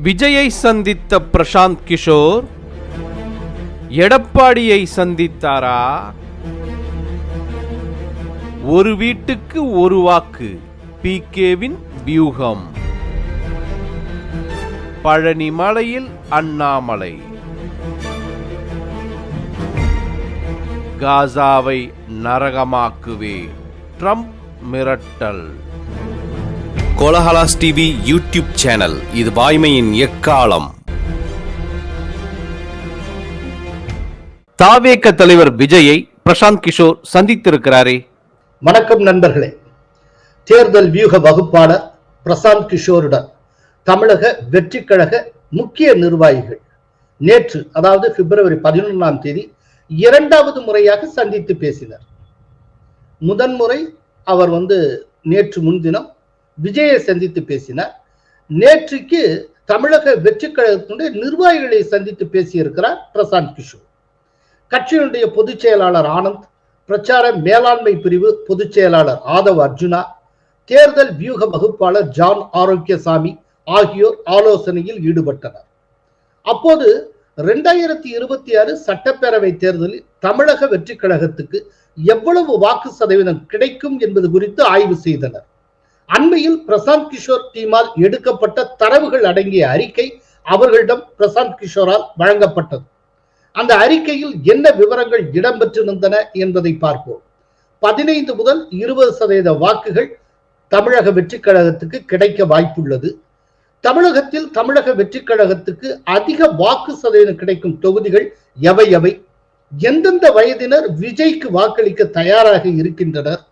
விஜயை சந்தித்த பிரசாந்த் கிஷோர் எடப்பாடியை சந்தித்தாரா? ஒரு வீட்டுக்கு ஒரு வாக்கு பி கேவின் வியூகம். பழனி மலையில் அண்ணாமலை. காசாவை நரகமாக்குவே ட்ரம்ப் மிரட்டல். கோலஹலாஸ் டிவி யூடியூப் சேனல் இது வாய்மையின் எக்காலம். தாவேக்க தலைவர் விஜயை பிரசாந்த் கிஷோர் சந்தித்திருக்கிறாரே. வணக்கம் நண்பர்களே. தேர்தல் வியூக வகுப்பாளர் பிரசாந்த் கிஷோருடன் தமிழக வெற்றிக் கழக முக்கிய நிர்வாகிகள் நேற்று அதாவது பிப்ரவரி பதினொன்றாம் தேதி இரண்டாவது முறையாக சந்தித்து பேசினர். முதன்முறை அவர் வந்து நேற்று முன்தினம் விஜயை சந்தித்து பேசினார். நேற்றுக்கு தமிழக வெற்றி கழகத்தினுடைய நிர்வாகிகளை சந்தித்து பேசியிருக்கிறார் பிரசாந்த் கிஷோர். கட்சியினுடைய பொதுச் செயலாளர் ஆனந்த் பிரச்சார மேலாண்மை பிரிவு பொதுச் செயலாளர் ஆதவ் அர்ஜுனா தேர்தல் வியூக வகுப்பாளர் ஜான் ஆரோக்கியசாமி ஆகியோர் ஆலோசனையில் ஈடுபட்டனர். அப்போது ரெண்டாயிரத்தி இருபத்தி ஆறு சட்டப்பேரவை தேர்தலில் தமிழக வெற்றி கழகத்துக்கு எவ்வளவு வாக்கு சதவீதம் கிடைக்கும் என்பது குறித்து ஆய்வு செய்தனர். அண்மையில் பிரசாந்த் கிஷோர் டீமால் எடுக்கப்பட்ட தரவுகள் அடங்கிய அறிக்கை அவர்களிடம் பிரசாந்த் கிஷோரால் வழங்கப்பட்டது. அந்த அறிக்கையில் என்ன விவரங்கள் இடம்பெற்றிருந்தன என்பதை பார்ப்போம். பதினைந்து முதல் இருபது சதவீத வாக்குகள் தமிழக வெற்றிக் கழகத்துக்கு கிடைக்க வாய்ப்புள்ளது. தமிழகத்தில் தமிழக வெற்றிக் கழகத்துக்கு அதிக வாக்கு சதவீதம் கிடைக்கும் தொகுதிகள் எவை எவை? எந்தெந்த வயதினர் விஜய்க்கு வாக்களிக்க தயாராக இருக்கின்றனர்?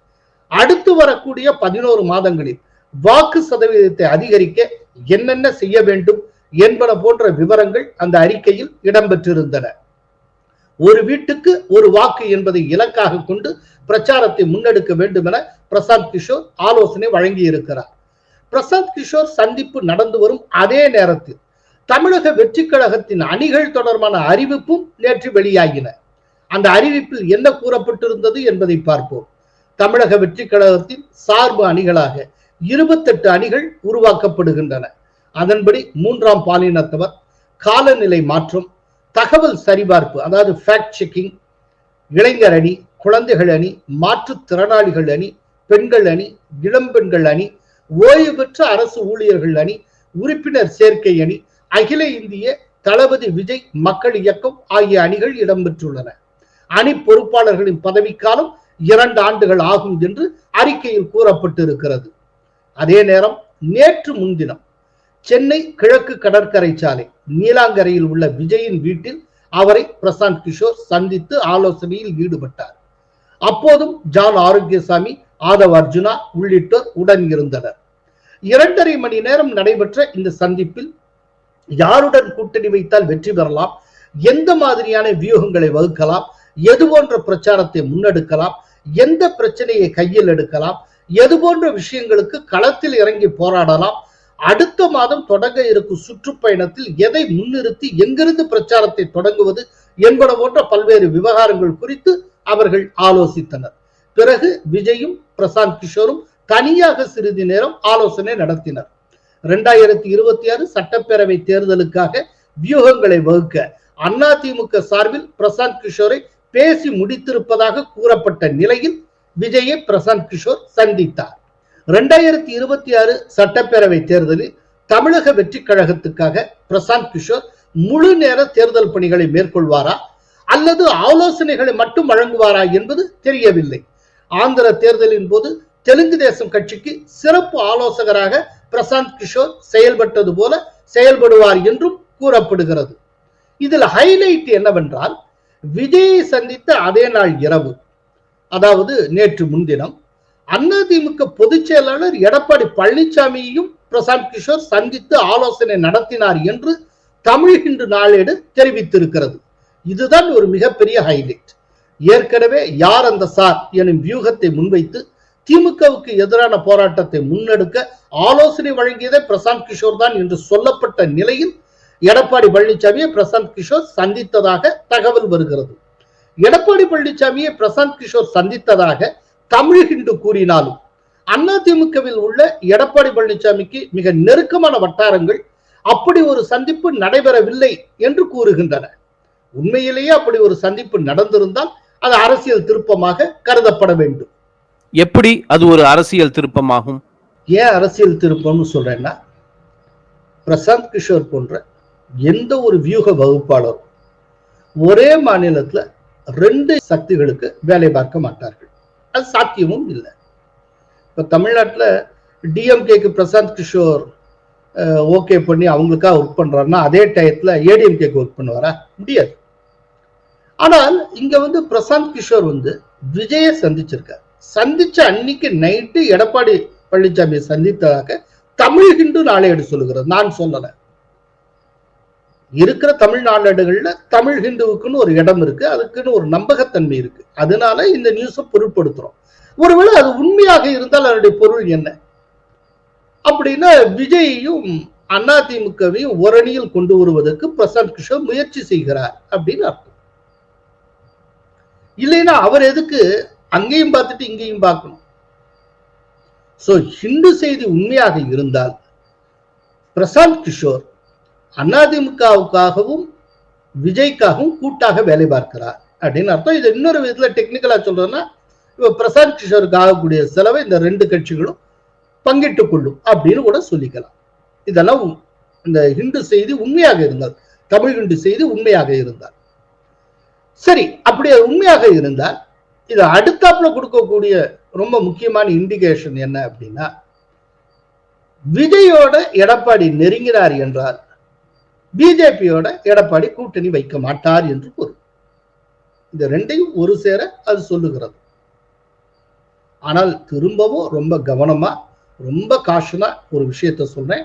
அடுத்து வரக்கூடிய பதினோரு மாதங்களில் வாக்கு சதவீதத்தை அதிகரிக்க என்னென்ன செய்ய வேண்டும் என்பன போன்ற விவரங்கள் அந்த அறிக்கையில் இடம்பெற்றிருந்தன. ஒரு வீட்டுக்கு ஒரு வாக்கு என்பதை இலக்காக கொண்டு பிரச்சாரத்தை முன்னெடுக்க வேண்டும் என பிரசாந்த் கிஷோர் ஆலோசனை வழங்கி இருக்கிறார் பிரசாந்த் கிஷோர் சந்திப்பு நடந்து வரும் அதே நேரத்தில் தமிழக வெற்றி கழகத்தின் அணிகள் தொடர்பான அறிவிப்பும் நேற்று வெளியாகின. அந்த அறிவிப்பில் என்ன கூறப்பட்டிருந்தது என்பதை பார்ப்போம். தமிழக வெற்றி கழகத்தின் சார்பு அணிகளாக இருபத்தெட்டு அணிகள் உருவாக்கப்படுகின்றன. அதன்படி மூன்றாம் பாலினத்தவர் காலநிலை மாற்றம் தகவல் சரிபார்ப்பு அதாவது ஃபேக்ட் செக்கிங் இளைஞர் அணி குழந்தைகள் அணி மாற்றுத்திறனாளிகள் அணி பெண்கள் அணி இளம்பெண்கள் அணி ஓய்வு பெற்ற அரசு ஊழியர்கள் அணி உறுப்பினர் சேர்க்கை அணி அகில இந்திய தளபதி விஜய் மக்கள் இயக்கம் ஆகிய அணிகள் இடம்பெற்றுள்ளன. அணி பொறுப்பாளர்களின் பதவிக்காலம் இரண்டு ஆண்டுகள் ஆகும் என்று அறிக்கையில் கூறப்பட்டிருக்கிறது. அதே நேரம் நேற்று முன்தினம் சென்னை கிழக்கு கடற்கரை சாலை நீலாங்கரையில் உள்ள விஜயின் வீட்டில் அவரை பிரசாந்த் கிஷோர் சந்தித்து ஆலோசனையில் ஈடுபட்டார். அப்போதும் ஜான் ஆரோக்கியசாமி ஆதவ் அர்ஜுனா உள்ளிட்டோர் உடன் இருந்தனர். இரண்டரை மணி நேரம் நடைபெற்ற இந்த சந்திப்பில் யாருடன் கூட்டணி வைத்தால் வெற்றி பெறலாம் எந்த மாதிரியான வியூகங்களை வகுக்கலாம் எது போன்ற பிரச்சாரத்தை முன்னெடுக்கலாம் எந்த பிரச்சனையை கையில் எடுக்கலாம் எது போன்ற விஷயங்களுக்கு களத்தில் இறங்கி போராடலாம் அடுத்த மாதம் தொடங்க இருக்கும் சுற்றுப்பயணத்தில் எதை முன்னிறுத்தி எங்கிருந்து பிரச்சாரத்தை தொடங்குவது என்பன போன்ற பல்வேறு விவகாரங்கள் குறித்து அவர்கள் ஆலோசித்தனர். பிறகு விஜயும் பிரசாந்த் கிஷோரும் தனியாக சிறிது நேரம் ஆலோசனை நடத்தினர். இரண்டாயிரத்தி இருபத்தி ஆறு சட்டப்பேரவை தேர்தலுக்காக வியூகங்களை வகுக்க அதிமுக சார்பில் பிரசாந்த் கிஷோரை பேசி முடித்திருப்பதாக கூறப்பட்ட நிலையில் விஜயை பிரசாந்த் கிஷோர் சந்தித்தார். இரண்டாயிரத்தி இருபத்தி ஆறு சட்டப்பேரவை தேர்தலில் தமிழக வெற்றி கழகத்துக்காக பிரசாந்த் கிஷோர் முழு நேர தேர்தல் பணிகளை மேற்கொள்வாரா அல்லது ஆலோசனைகளை மட்டும் வழங்குவாரா என்பது தெரியவில்லை. ஆந்திர தேர்தலின் போது தெலுங்கு தேசம் கட்சிக்கு சிறப்பு ஆலோசகராக பிரசாந்த் கிஷோர் செயல்பட்டது போல செயல்படுவார் என்றும் கூறப்படுகிறது. இதில் ஹைலைட் என்னவென்றால் விஜயை சந்தித்த அதே நாள் இரவு. அதாவது நேற்று முன்தினம் அதிமுக பொதுச் செயலாளர் எடப்பாடி பழனிசாமியையும் பிரசாந்த் கிஷோர் சந்தித்து ஆலோசனை நடத்தினார் என்று தமிழ் இன்று நாளேடு தெரிவித்திருக்கிறது. இதுதான் ஒரு மிகப்பெரிய ஹைலைட் ஏற்கனவே யார் அந்த சார் எனும் வியூகத்தை முன்வைத்து திமுகவுக்கு எதிரான போராட்டத்தை முன்னெடுக்க ஆலோசனை வழங்கியதே பிரசாந்த் கிஷோர் தான் என்று சொல்லப்பட்ட நிலையில் எடப்பாடி பழனிசாமியை பிரசாந்த் கிஷோர் சந்தித்ததாக தகவல் வருகிறது. எடப்பாடி பழனிசாமியை பிரசாந்த் கிஷோர் சந்தித்ததாக தமிழ் ஹிந்து கூறினாலும் அதிமுகவில் உள்ள எடப்பாடி பழனிசாமிக்கு மிக நெருக்கமான வட்டாரங்கள் அப்படி ஒரு சந்திப்பு நடைபெறவில்லை என்று கூறுகின்றன. உண்மையிலேயே அப்படி ஒரு சந்திப்பு நடந்திருந்தால் அது அரசியல் திருப்பமாக கருதப்பட வேண்டும். எப்படி அது ஒரு அரசியல் திருப்பமாகும்? ஏன் அரசியல் திருப்பம்னு சொல்றேன்னா பிரசாந்த் கிஷோர் போன்ற எந்த ஒரு வியூக வகுப்பாளரும் ஒரே மாநிலத்துல ரெண்டு சக்திகளுக்கு வேலை பார்க்க மாட்டார்கள். அது சாத்தியமும் இல்லை. இப்ப தமிழ்நாட்டுல டிஎம்கேக்கு பிரசாந்த் கிஷோர் ஓகே பண்ணி அவங்களுக்காக ஒர்க் பண்றாருன்னா அதே டயத்துல ஏடிஎம்கேக்கு ஒர்க் பண்ணுவாரா? முடியாது. ஆனால் இங்க வந்து பிரசாந்த் கிஷோர் வந்து விஜய சந்திச்சிருக்கார். சந்திச்ச அன்னைக்கு நைட்டு எடப்பாடி பழனிசாமியை சந்தித்ததாக தமிழ் ஹிந்து நாளேடு சொல்லுகிறது நான் சொல்லலை. இருக்கிற தமிழ் நாளேடுகளில் தமிழ் ஹிந்துவுக்குன்னு ஒரு இடம் இருக்கு அதுக்குன்னு ஒரு நம்பகத்தன்மை இருக்கு. அதனால இந்த நியூஸை பொருட்படுத்துறோம். ஒருவேளை அது உண்மையாக இருந்தால் அதனுடைய பொருள் என்ன? அப்படின்னா விஜயையும் அதிமுகவையும் ஒரணியில் கொண்டு வருவதற்கு பிரசாந்த் கிஷோர் முயற்சி செய்கிறார் அப்படின்னு அர்த்தம். இல்லைன்னா அவர் எதுக்கு அங்கேயும் பார்த்துட்டு இங்கேயும் பார்க்கணும்? சோ ஹிந்து செய்தி உண்மையாக இருந்தால் பிரசாந்த் கிஷோர் அதிமுகவுக்காகவும் விஜய்க்காகவும் கூட்டாக வேலை பார்க்கிறார். அப்படின்னு அர்த்தம். இது இன்னொரு விதத்துல டெக்னிக்கலா சொல்றதுன்னா இப்ப பிரசாந்த் கிஷோருக்கு ஆகக்கூடிய செலவை இந்த ரெண்டு கட்சிகளும் பங்கிட்டுக் கொள்ளும் அப்படின்னு கூட சொல்லிக்கலாம். இதெல்லாம் இந்த ஹிந்து செய்தி உண்மையாக இருந்தால் தமிழ் ஹிந்து செய்தி உண்மையாக இருந்தால். சரி அப்படி உண்மையாக இருந்தால் இது அடுத்தாப்புல கொடுக்கக்கூடிய ரொம்ப முக்கியமான இண்டிகேஷன் என்ன அப்படின்னா விஜயோட எடப்பாடி நெருங்கினார் என்றால் பிஜேபியோட எடப்பாடி கூட்டணி வைக்க மாட்டார் என்று பொருள் இந்த ரெண்டையும் ஒரு சேர அது சொல்லுகிறது. ஆனால் திரும்பவும் ரொம்ப கவனமா ரொம்ப காஷனா ஒரு விஷயத்த சொல்றேன்.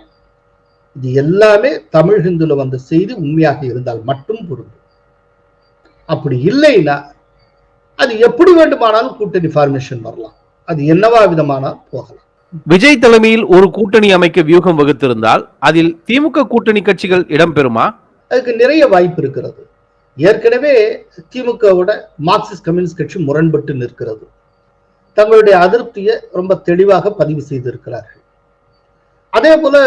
இது எல்லாமே தமிழ் ஹிந்துல வந்த செய்தி உண்மையாக இருந்தால் மட்டும் பொருந்தும். அப்படி இல்லைன்னா அது எப்படி வேண்டுமானாலும் கூட்டணி ஃபார்மேஷன் வரலாம். அது என்னவா விதமானால் போகலாம். விஜய் தலைமையில் ஒரு கூட்டணி அமைக்க வியூகம் வகுத்திருந்தால் அதில் திமுக கூட்டணி கட்சிகள் இடம்பெறுமா? அதுக்கு நிறைய வாய்ப்பு இருக்கிறது. ஏற்கனவே திமுகவோட மார்க்சிஸ்ட் கம்யூனிஸ்ட் கட்சி முரண்பட்டு நிற்கிறது. தங்களுடைய அதிருப்தியை ரொம்ப தெளிவாக பதிவு செய்திருக்கிறார்கள். அதே போல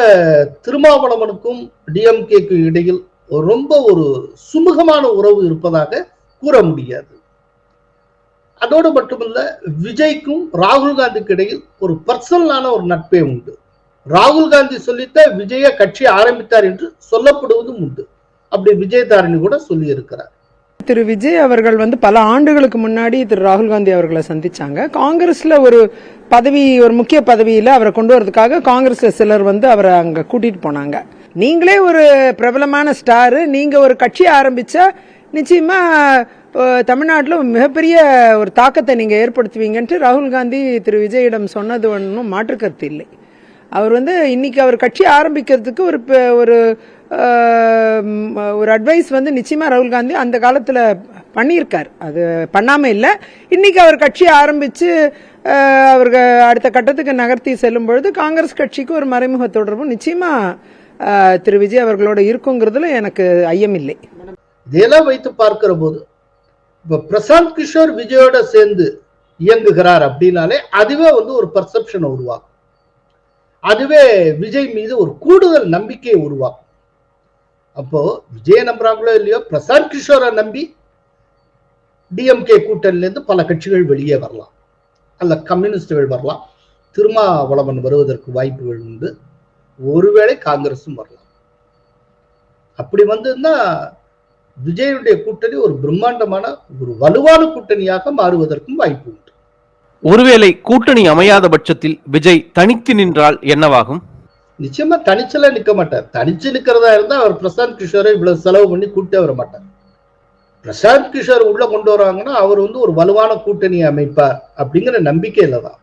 திருமாவளவனுக்கும் டிஎம்கேக்கு இடையில் ரொம்ப ஒரு சுமூகமான உறவு இருப்பதாக கூற முடியாது. அதோடு மட்டுமல்ல விஜய்க்கும் ராகுல் காந்திக்கு இடையில் ஒரு பர்சனலான ஒரு நட்பே உண்டு. ராகுல் காந்தி சொல்லித்த விஜய கட்சி ஆரம்பித்தார் என்று சொல்லப்படுவதும் உண்டு. அப்படி விஜயதாரணி கூட சொல்லி இருக்கிறார் திரு விஜய் அவர்கள் வந்து பல ஆண்டுகளுக்கு முன்னாடி திரு ராகுல் காந்தி அவர்களை சந்திச்சாங்க. காங்கிரஸ்ல ஒரு பதவி ஒரு முக்கிய பதவியில அவரை கொண்டு வரதுக்காக காங்கிரஸ்ல சிலர் வந்து அவரை அங்க கூட்டிட்டு போனாங்க. நீங்களே ஒரு பிரபலமான ஸ்டாரு நீங்க ஒரு கட்சி ஆரம்பிச்சா நிச்சயமா தமிழ்நாட்டில் மிகப்பெரிய ஒரு தாக்கத்தை நீங்கள் ஏற்படுத்துவீங்கன்ட்டு ராகுல் காந்தி திரு விஜயிடம் சொன்னது ஒன்றும் மாற்று கருத்து இல்லை. அவர் வந்து இன்னைக்கு அவர் கட்சி ஆரம்பிக்கிறதுக்கு ஒரு ஒரு ஒரு அட்வைஸ் வந்து நிச்சயமாக ராகுல் காந்தி அந்த காலத்தில் பண்ணியிருக்கார். அது பண்ணாமல் இல்லை. இன்னைக்கு அவர் கட்சியை ஆரம்பித்து ஆஹ், அவருக்கு அடுத்த கட்டத்துக்கு நகர்த்தி செல்லும் பொழுது காங்கிரஸ் கட்சிக்கு ஒரு மறைமுக தொடர்பு நிச்சயமாக திரு விஜய் அவர்களோட இருக்குங்கிறதுல எனக்கு ஐயம் இதையெல்லாம் வைத்து பார்க்கிற போது இப்போ பிரசாந்த் கிஷோர் விஜயோட சேர்ந்து இயங்குகிறார் அப்படின்னாலே அதுவே வந்து ஒரு பர்செப்ஷனை உருவாக்கும். அதுவே விஜய் மீது ஒரு கூடுதல் நம்பிக்கையை உருவாக்கும். அப்போ விஜய நம்புறாங்களோ இல்லையோ பிரசாந்த் கிஷோரை நம்பி டிஎம்கே கூட்டணில இருந்து பல கட்சிகள் வெளியே வரலாம். அல்ல கம்யூனிஸ்டுகள் வரலாம். திருமாவளவன் வருவதற்கு வாய்ப்புகள் உண்டு. ஒருவேளை காங்கிரஸும் வரலாம். அப்படி வந்ததுன்னா விஜயனுடைய கூட்டணி ஒரு பிரம்மாண்டமான ஒரு வலுவான கூட்டணியாக மாறுவதற்கும் வாய்ப்பு உண்டு. ஒருவேளை கூட்டணி அமையாத பட்சத்தில் விஜய் தனித்து நின்றால் என்னவாகும்? நிச்சயமா தனிச்சல நிக்க மாட்டார். தனிச்சு நிக்கிறதா இருந்தா அவர் பிரசாந்த் கிஷோரை இவ்வளவு செலவு பண்ணி கூட்டே வர மாட்டார். பிரசாந்த் கிஷோர் உள்ள கொண்டு வராங்கன்னா அவர் வந்து ஒரு வலுவான கூட்டணியை அமைப்பார் அப்படிங்கிற நம்பிக்கையில தான்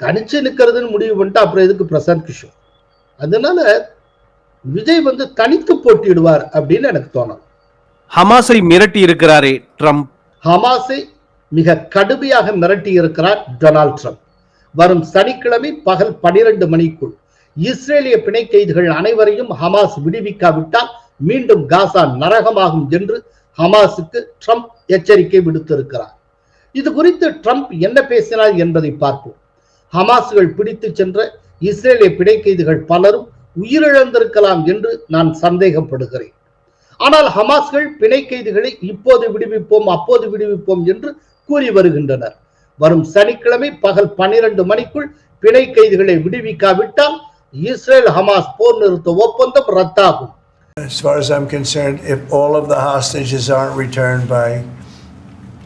தனிச்சு நிக்கிறதுன்னு முடிவு பண்ணிட்டு அப்புறம் எதுக்கு பிரசாந்த் கிஷோர்? அதனால விஜய் வந்து தனித்து போட்டியிடுவார் அப்படின்னு எனக்கு தோணும். ஹமாஸை மிரட்டி இருக்கிறாரே ட்ரம்ப். ஹமாஸை மிக கடுமையாக மிரட்டி இருக்கிறார் டொனால்ட் ட்ரம்ப். வரும் சனிக்கிழமை பகல் பனிரெண்டு மணிக்குள் இஸ்ரேலிய பிணை கைதிகள் அனைவரையும் ஹமாஸ் விடுவிக்காவிட்டால் மீண்டும் காசா நரகமாகும் என்று ஹமாஸுக்கு ட்ரம்ப் எச்சரிக்கை விடுத்திருக்கிறார். இது குறித்து ட்ரம்ப் என்ன பேசினார் என்பதை பார்ப்போம். ஹமாஸ்கள் பிடித்து சென்ற இஸ்ரேலிய பிணை கைதிகள் பலரும் உயிரிழந்திருக்கலாம் என்று நான் சந்தேகப்படுகிறேன். ஆனால் ஹமாஸ்கள் பிணை கைதிகளை இப்போது விடுவிப்போம் அப்போது விடுவிப்போம் என்று கூறி வருகின்றனர் வரும் சனிக்கிழமை பகல் பன்னிரண்டு மணிக்குள் பிணை கைதிகளை விடுவிக்காவிட்டால் இஸ்ரேல் ஹமாஸ் போர் நிறுத்த ஒப்பந்தம் ரத்தாகும் As far as I'm concerned, if all of the hostages aren't returned by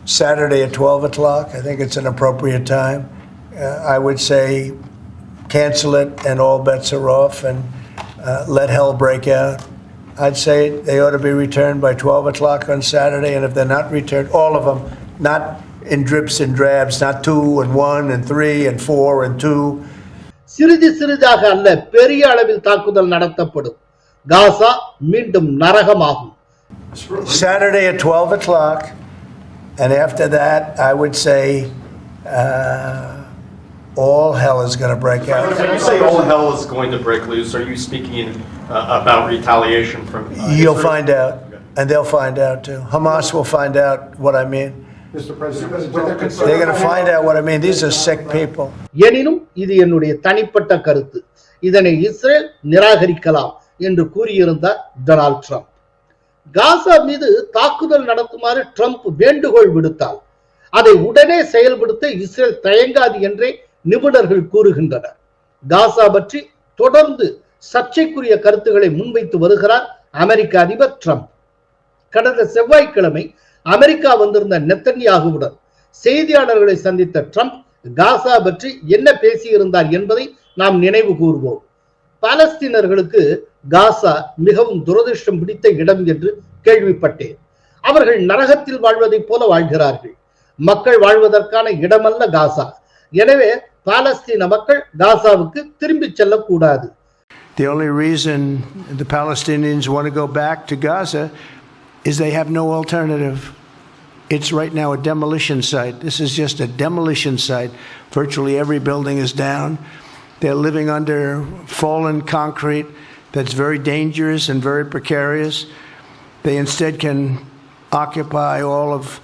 Saturday at 12 o'clock, I think it's an appropriate time. Uh, I would say cancel it and all bets are off and uh, let hell break out. I'd say they ought to be returned by 12 o'clock on Saturday, and if they're not returned, all of them, not in drips and drabs, not two and one and three and four and two. சிறிது சிறிதாக அல்ல பெரிய அளவில் தாக்குதல் நடத்தப்படும் காசா மீண்டும் நரகமாகும் Saturday at 12 o'clock, and after that, I would say uh, all hell is going to break out. When you say all hell is going to break loose, are you speaking uh, about retaliation from? uh, You'll Israel? find out, and they'll find out too. Hamas will find out what I mean. Mr. President, with their They're going to find out what I mean. These are sick people. எனினும் இது என்னுடைய தனிப்பட்ட கருத்து இதனை Israel நிராகரிக்கலாம் என்று கூறியிருந்தார் Donald Trump காசா மீது தாக்குதல் நடத்துமாறு ட்ரம்ப் வேண்டுகோள் விடுத்தால் அதை உடனே செயல்படுத்த இஸ்ரேல் தயங்காது என்றே நிபுணர்கள் கூறுகின்றனர். காசா பற்றி தொடர்ந்து சர்ச்சைக்குரிய கருத்துக்களை முன்வைத்து வருகிறார் அமெரிக்க அதிபர் ட்ரம்ப். கடந்த செவ்வாய்க்கிழமை அமெரிக்கா வந்திருந்த நெத்தன்யாகுவுடன் செய்தியாளர்களை சந்தித்த ட்ரம்ப் காசா பற்றி என்ன பேசியிருந்தார் என்பதை நாம் நினைவு கூறுவோம் பாலஸ்தீனர்களுக்கு காசா மிகவும் துரதிருஷ்டம் பிடித்த இடம் என்று கேள்விப்பட்டேன். அவர்கள் நரகத்தில் வாழ்வதைப் போல வாழ்கிறார்கள். மக்கள் வாழ்வதற்கான இடமல்ல காசா. எனவே பாலஸ்தீன மக்கள் காசாவுக்கு திரும்பிச் செல்லக்கூடாது The only reason the Palestinians want to go back to Gaza is they have no alternative. It's right now a demolition site. This is just a demolition site. Virtually every building is down. They're living under fallen concrete that's very dangerous and very precarious. They instead can occupy all of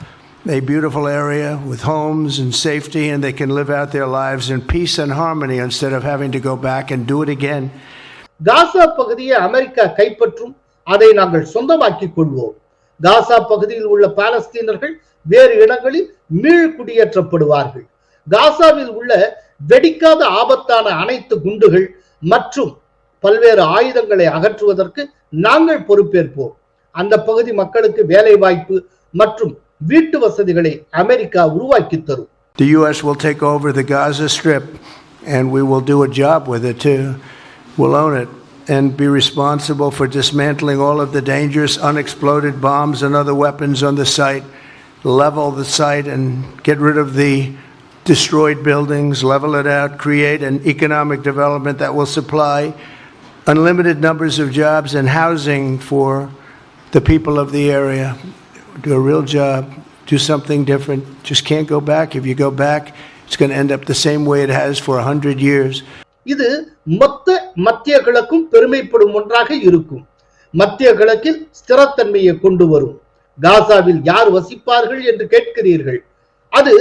a beautiful area with homes and safety, and they can live out their lives in peace and harmony instead of having to go back and do it again. காசா பகுதியை America கைப்பற்றும் அதை நாங்கள் சொந்தமாக்கிக் கொள்வோம். காசா பகுதியில் உள்ள பாலஸ்தீனர்கள் வேறு இடங்களில் மீள் குடியேற்றப்படுவார்கள். காசாவில் உள்ள வெடிக்காத ஆபத்தான அனைத்து குண்டுகள் மற்றும் பல்வேறு ஆயுதங்களை அகற்றுவதற்கு நாங்கள் பொறுப்பேற்போம். அந்த பகுதி மக்களுக்கு வேலை வாய்ப்பு மற்றும் வீட்டு வசதிகளை அமெரிக்கா உருவாக்கி தரும் The U.S. will take over the Gaza Strip, and we will do a job with it too. We'll own it and be responsible for dismantling all of the dangerous unexploded bombs and other weapons on the site, level the site and get rid of the destroyed buildings, level it out, create an economic development that will supply unlimited numbers of jobs and housing for the people of the area. Do a real job, do something different. Just can't go back. If you go back, it's going to end up the same way it has for 100 years. இது மொத்த மத்திய கிழக்கும் பெருமைப்படும் ஒன்றாக இருக்கும் மத்திய கிழக்கில் ஸ்திரத்தன்மையை கொண்டு வரும் காசாவில் யார் வசிப்பார்கள் என்று கேட்கிறீர்கள் அது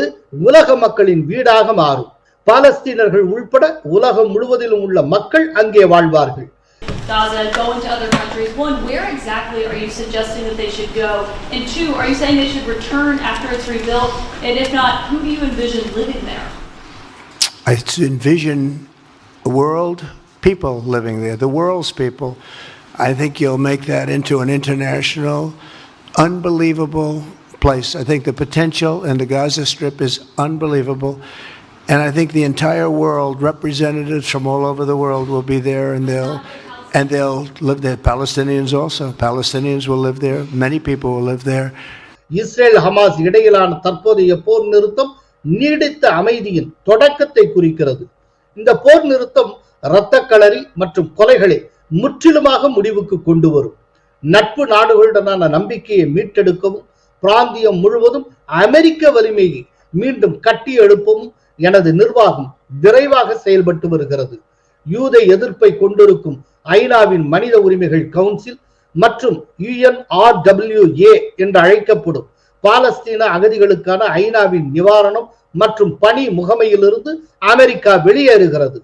உலக மக்களின் வீடாக மாறும் பாலஸ்தீனர்கள் உள்பட உலகம் முழுவதிலும் உள்ள மக்கள் அங்கே வாழ்வார்கள் Gaza, go into other countries. One, where exactly are you suggesting that they should go? And two, are you saying they should return after it's rebuilt? And if not, who do you envision living there? I envision a world, people living there, the world's people. I think you'll make that into an international, unbelievable place. I think the potential in the Gaza Strip is unbelievable. And I think the entire world, representatives from all over the world, will be there and they'll. And they'll live there. Palestinians also. Palestinians will live there. Many people will live there. Israel Hamas இடையிலான தற்போதைய போர் நிறுத்தம் நீடித்த அமைதியின் தொடக்கத்தை குறிக்கிறது இந்த போர் நிறுத்தம் இரத்த களரி மற்றும் கொலைகளை முற்றிலுமாக முடிவுக்கு கொண்டு வரும் நட்பு நாடுகளுடனான நம்பிக்கையை மீட்டெடுக்கவும் பிராந்தியம் முழுவதும் அமெரிக்க வலிமையை மீண்டும் கட்டி எழுப்பவும் எனது நிர்வாகம் விரைவாக செயல்பட்டு வருகிறது யூத எதிர்ப்பை கொண்டிருக்கும் ஐநாவின் மனித உரிமைகள் கவுன்சில் மற்றும் யுஎன்ஆர்டபிள்யூஏ என்று அழைக்கப்படும் பாலஸ்தீன அகதிகளுக்கான ஐநாவின் நிவாரணம் மற்றும் பணி முகமையிலிருந்து அமெரிக்கா வெளியேறுகிறது.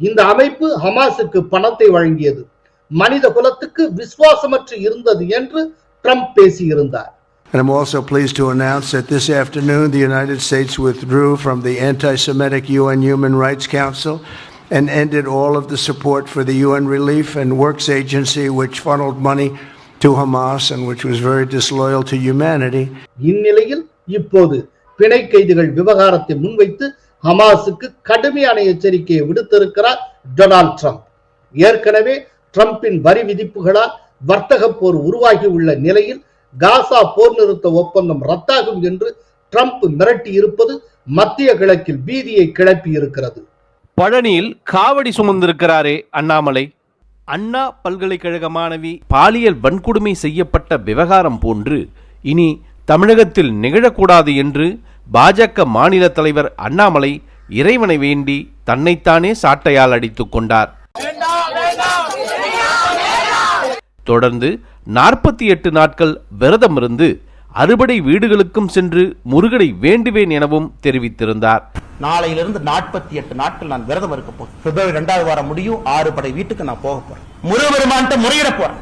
இந்த அமைப்பு ஹமாஸுக்கு பணத்தை வழங்கியது. மனித குலத்துக்கு விசுவாசமற்று இருந்தது என்று ட்ரம்ப் பேசியிருந்தார். And I'm also pleased to announce that this afternoon the United States withdrew from the anti Semitic UN Human Rights Council and ended all of the support for the UN Relief and Works Agency, which funneled money to Hamas and which was very disloyal to humanity. இந்நிலையில் இப்போது பிணை கைதிகள் விவகாரத்தை முன்வைத்து ஹமாஸுக்கு கடுமையான எச்சரிக்கையை விடுத்திருக்கிறார் Donald Trump ஏற்கனவே ட்ரம்பின் வரி விதிப்புகளால் வர்த்தக போர் உருவாகி உள்ள நிலையில் காசா போர் நிறுத்த ஒப்பந்தம் ரத்தாகும் என்று ட்ரம்ப் மிரட்டி இருப்பது மத்திய கிழக்கில் பீதியை கிளப்பி இருக்கிறது பழனியில் காவடி சுமந்திருக்கிறாரே அண்ணாமலை. அண்ணா பல்கலைக்கழக மாணவி பாலியல் வன்கொடுமை செய்யப்பட்ட விவகாரம் போன்று இனி தமிழகத்தில் நிகழக்கூடாது என்று பாஜக மாநில தலைவர் அண்ணாமலை இறைவனை வேண்டி தன்னைத்தானே சாட்டையால் அடித்துக் கொண்டார். தொடர்ந்து நாற்பத்தி எட்டு நாட்கள் விரதம் இருந்து அறுபடை வீடுகளுக்கும் சென்று முருகனை வேண்டுவேன் எனவும் தெரிவித்திருந்தார். நாளையிலிருந்து நாற்பத்தி எட்டு நாட்கள் நான் விரதம் இருக்க போறேன். பிப்ரவரி ரெண்டாவது வாரம் முடியும் ஆறு படை வீட்டுக்கு நான் போக போறேன். முருகபெருமான்ட்ட முறையிட போறேன்.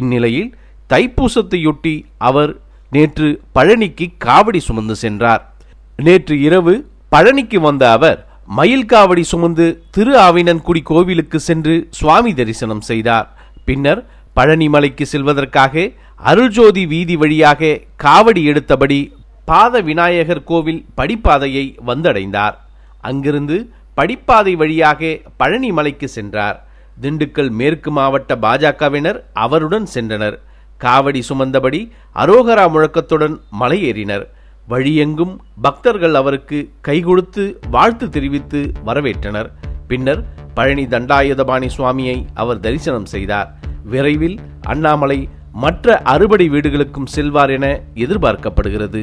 இந்நிலையில் தைப்பூசத்தையொட்டி அவர் நேற்று பழனிக்கு காவடி சுமந்து சென்றார். நேற்று இரவு பழனிக்கு வந்த அவர் மயில் காவடி சுமந்து திரு ஆவினன்குடி கோவிலுக்கு சென்று சுவாமி தரிசனம் செய்தார். பின்னர் பழனிமலைக்கு செல்வதற்காக அருள்ஜோதி வீதி வழியாக காவடி எடுத்தபடி பாத விநாயகர் கோவில் படிப்பாதையை வந்தடைந்தார். அங்கிருந்து படிப்பாதை வழியாக பழனி மலைக்கு சென்றார். திண்டுக்கல் மேற்கு மாவட்ட பாஜகவினர் அவருடன் சென்றனர். காவடி சுமந்தபடி அரோகரா முழக்கத்துடன் மலையேறினர். வழியெங்கும் பக்தர்கள் அவருக்கு கைகொடுத்து வாழ்த்து தெரிவித்து வரவேற்றனர். பின்னர் பழனி தண்டாயுதபாணி சுவாமியை அவர் தரிசனம் செய்தார். விரைவில் அண்ணாமலை மற்ற அறுபடை வீடுகளுக்கும் செல்வார் என எதிர்பார்க்கப்படுகிறது.